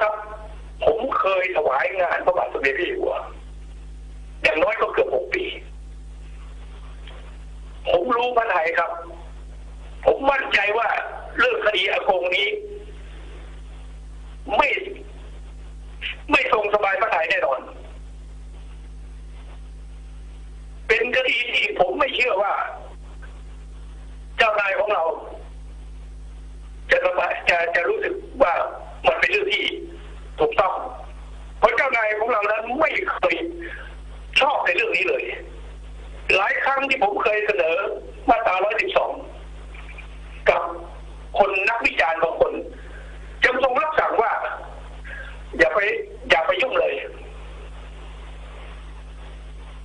ครับ ผมเคยถวายงานพระบาทสมเด็จพระเจ้าอยู่หัวอย่างน้อยก็เกือบหกปี ผมรู้พระไทยครับ ผมมั่นใจว่าเรื่องคดีอากงนี้ ไม่ ไม่ทรงสบายพระไทยแน่นอน เป็นคดีที่ผมไม่เชื่อว่า เจ้านายของเรา จะสบายจะจะรู้สึกว่ามันเป็นเรื่องที่ถูกต้อง เพราะเจ้านายของเรานั้นไม่เคยชอบในเรื่องนี้เลย หลายครั้ งที่ผมเคยเสนอมาตรา 112 กับคนนักวิจารณ์บางคนจำทรงรับสั่งว่า อย่าไปอย่าไปยุ่งเลย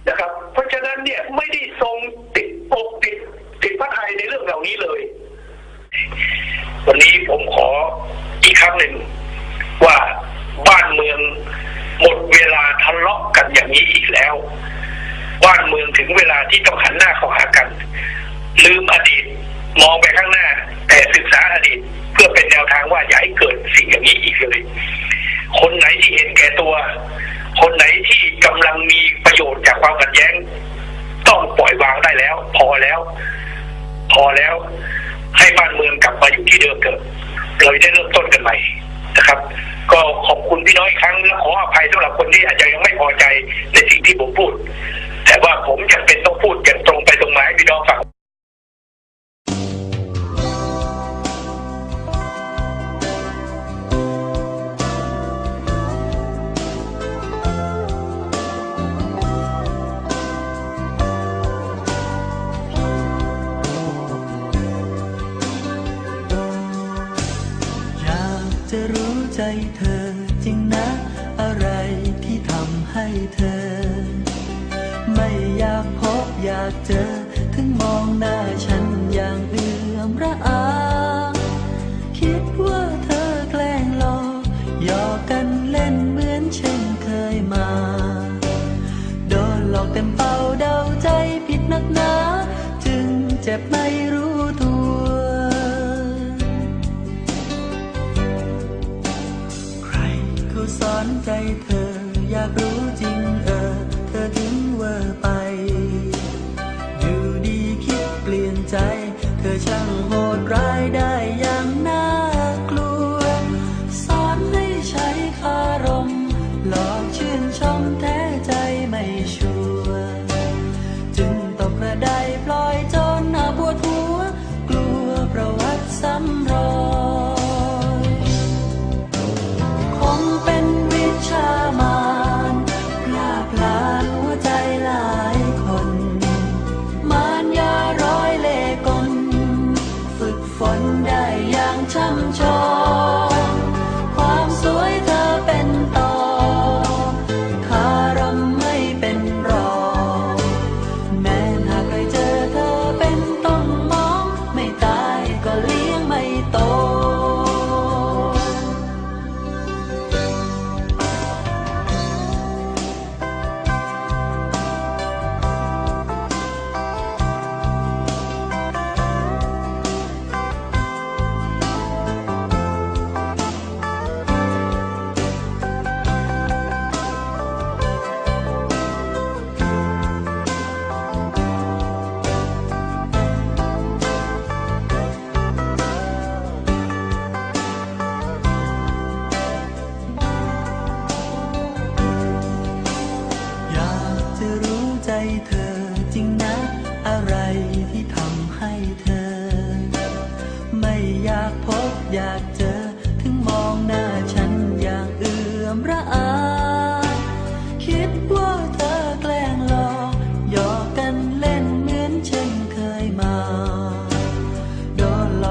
นะครับ เพราะฉะนั้นเนี่ยไม่ได้ทรงติดอกติดติดพระไทยในเรื่องเหล่านี้เลย วันนี้ผมขออีกครั้งหนึ่งว่าบ้านเมืองหมดเวลาทะเลาะกันอย่างนี้อีกแล้ว บ้านเมืองถึงเวลาที่ต้องหันหน้าเข้าหากัน ลืมอดีตมองไปข้างหน้า แต่ศึกษาอดีตเพื่อเป็นแนวทางว่าอย่าให้เกิดสิ่งอย่างนี้อีกเลย คนไหนที่เห็นแก่ตัว คนไหนที่กำลังมีประโยชน์จากความขัดแย้ง ต้องปล่อยวางได้แล้ว พอแล้ว พอแล้ว ให้บ้านเมืองกลับมาอยู่ที่เดิมเถอะเราจะได้เริ่มต้นกันใหม่นะครับ ก็ขอบคุณพี่น้อยครั้งและขออภัยสำหรับคนที่อาจจะยังไม่พอใจในสิ่งที่ผมพูด แต่ว่าผมจำเป็นต้องพูดอย่างตรงไปตรงมาให้พี่น้องฟังใจเธอจริงนะ อะไรที่ทำให้เธอากเจอ ถึงมองหน้าฉันอย่างเอื่อมระอา คิดว่าเธอแกล้งหลอกหยอกกันเล่นเหมือนเช่นเคยมา โดนหลอกเต็มเป่าเดาใจผิดนักหนา จึงเจ็บไม่รู้ตัว ใครเขาสอนใจเธออยากรู้จริง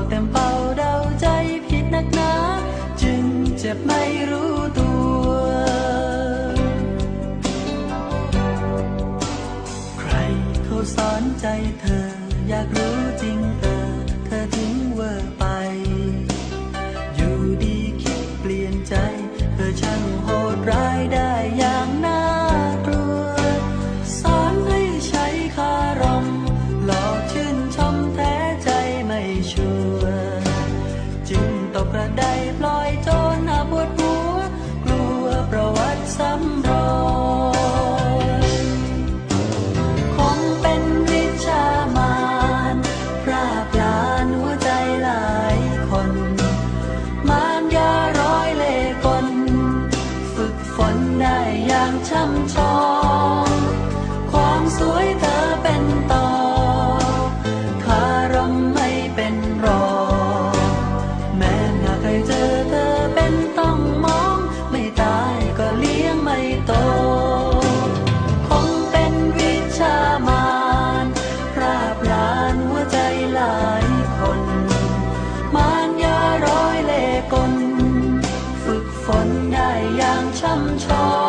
เต็มเป่าเดาใจผิดนักหนาจึงเจ็บไม่รู้ตัว ใครเขาสอนใจเธอ อยากรู้จริงเออเธอถึงเวอร์ไป 常常。